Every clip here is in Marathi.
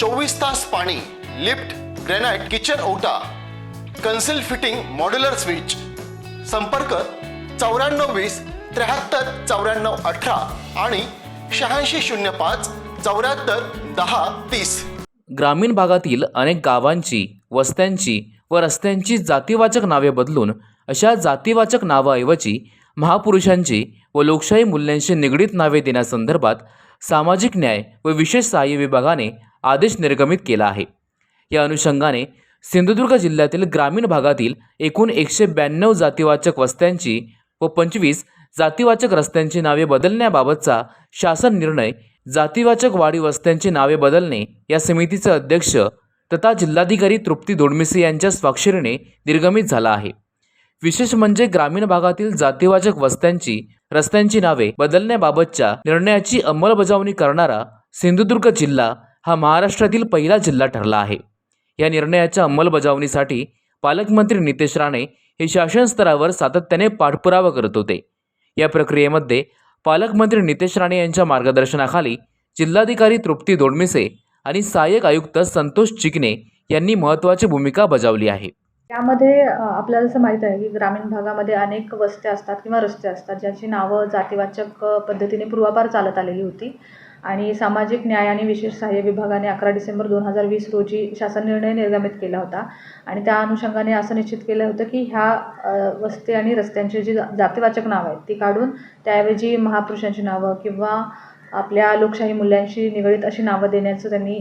चोवीस तास पाणी लिफ्ट ग्रेनाइट किचन ओटा कन्सिल फिटिंग मॉड्युलर स्विच. संपर्क चौऱ्याण्णव वीस त्र्याहत्तर चौऱ्याण्णव अठरा आणि शहाऐंशी शून्य पाच चौऱ्याहत्तर दहा तीस. ग्रामीण भागातील अनेक गावांची वस्त्यांची व रस्त्यांची जातीवाचक नावे बदलून अशा जातीवाचक नावाऐवजी महापुरुषांची व लोकशाही मूल्यांशी निगडीत नावे देण्यासंदर्भात सामाजिक न्याय व विशेष सहाय्य विभागाने आदेश निर्गमित केला आहे. या अनुषंगाने सिंधुदुर्ग जिल्ह्यातील ग्रामीण भागातील एकूण एकशे ब्याण्णव जातीवाचक वस्त्यांची व पंचवीस जातीवाचक रस्त्यांची नावे बदलण्याबाबतचा शासन निर्णय जातीवाचक वाडी वस्त्यांची नावे बदलणे या समितीचे अध्यक्ष तथा जिल्हाधिकारी तृप्ती दोडमिसे यांच्या स्वाक्षरीने निर्गमित झाला आहे. विशेष म्हणजे ग्रामीण भागातील जातीवाचक वस्त्यांची रस्त्यांची नावे बदलण्याबाबतच्या निर्णयाची अंमलबजावणी करणारा सिंधुदुर्ग जिल्हा हा महाराष्ट्रातील पहिला जिल्हा ठरला आहे. या निर्णयाच्या अंमलबजावणीसाठी पालकमंत्री नितेश राणे हे शासन स्तरावर सातत्याने पाठपुरावा करत होते. या प्रक्रियेमध्ये पालकमंत्री नितेश राणे यांच्या मार्गदर्शनाखाली जिल्हाधिकारी तृप्ती दोडमिसे आणि सहाय्यक आयुक्त संतोष चिकने यांनी महत्त्वाची भूमिका बजावली आहे. त्यामध्ये आपल्याला असं माहीत आहे की ग्रामीण भागामध्ये अनेक वस्त्या असतात किंवा रस्ते असतात ज्याची नावं जातीवाचक पद्धतीने पूर्वापार चालत आलेली होती. आणि सामाजिक न्याय आणि विशेष सहाय्य विभागाने अकरा डिसेंबर दोन हजार वीस रोजी शासन निर्णय निर्गमित केला होता. आणि त्या अनुषंगाने असं निश्चित केलं होतं की ह्या वस्ती आणि रस्त्यांची जी जा- जातीवाचक नावं आहेत ती काढून त्याऐवजी महापुरुषांची नावं किंवा आपल्या लोकशाही मूल्यांशी निगडीत अशी नावं देण्याचं त्यांनी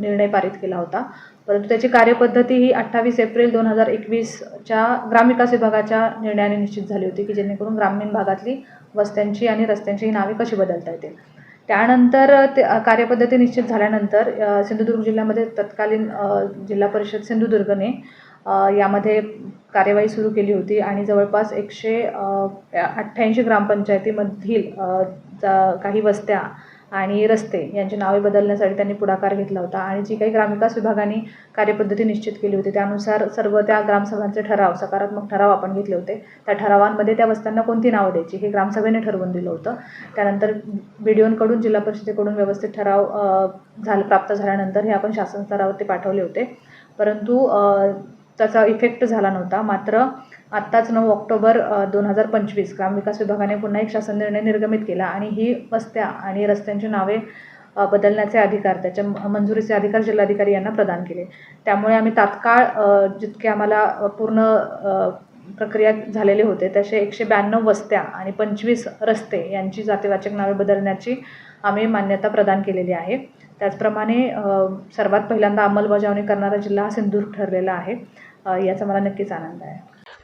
निर्णय पारित केला होता. परंतु त्याची कार्यपद्धती ही अठ्ठावीस एप्रिल दोन हजार एकवीसच्या ग्रामविकास विभागाच्या निर्णयाने निश्चित झाली होती की जेणेकरून ग्रामीण भागातली वस्त्यांची आणि रस्त्यांची ही नावे कशी बदलता येतील. त्यानंतर ते कार्यपद्धती निश्चित झाल्यानंतर सिंधुदुर्ग जिल्ह्यामध्ये तत्कालीन जिल्हा परिषद सिंधुदुर्गने यामध्ये कार्यवाही सुरू केली होती आणि जवळपास एकशे अठ्ठ्याऐंशी ग्रामपंचायतीमधील जा- काही वस्त्या आणि रस्ते यांची नावे बदलण्यासाठी त्यांनी पुढाकार घेतला होता. आणि जी काही ग्रामविकास विभागाने कार्यपद्धती निश्चित केली होती त्यानुसार सर्व त्या ग्रामसभांचे ठराव सकारात्मक ठराव आपण घेतले होते. त्या ठरावांमध्ये त्या वस्त्यांना कोणती नावं द्यायची हे ग्रामसभेने ठरवून दिलं होतं. त्यानंतर बी डी ओंकडून जिल्हा परिषदेकडून व्यवस्थित ठराव झाला झालं प्राप्त झाल्यानंतर हे आपण शासन स्तरावरती पाठवले होते. परंतु त्याचा इफेक्ट झाला नव्हता. मात्र आत्ताच नऊ ऑक्टोबर दोन हजार पंचवीस. ग्रामविकास विभागाने पुन्हा एक शासन निर्णय निर्गमित केला आणि ही वस्त्या आणि रस्त्यांची नावे बदलण्याचे अधिकार त्याच्या म- मंजुरीचे अधिकार जिल्हाधिकारी यांना प्रदान केले. त्यामुळे आम्ही तात्काळ जितके आम्हाला पूर्ण प्रक्रिया झालेले होते तसे एकशे ब्याण्णव वस्त्या आणि पंचवीस रस्ते यांची जातीवाचक नावे बदलण्याची आम्ही मान्यता प्रदान केलेली आहे. त्याचप्रमाणे सर्वात पहिल्यांदा अंमलबजावणी करणारा जिल्हा हा सिंधुदुर्ग ठरलेला आहे. याचा मला नक्कीच आनंद आहे.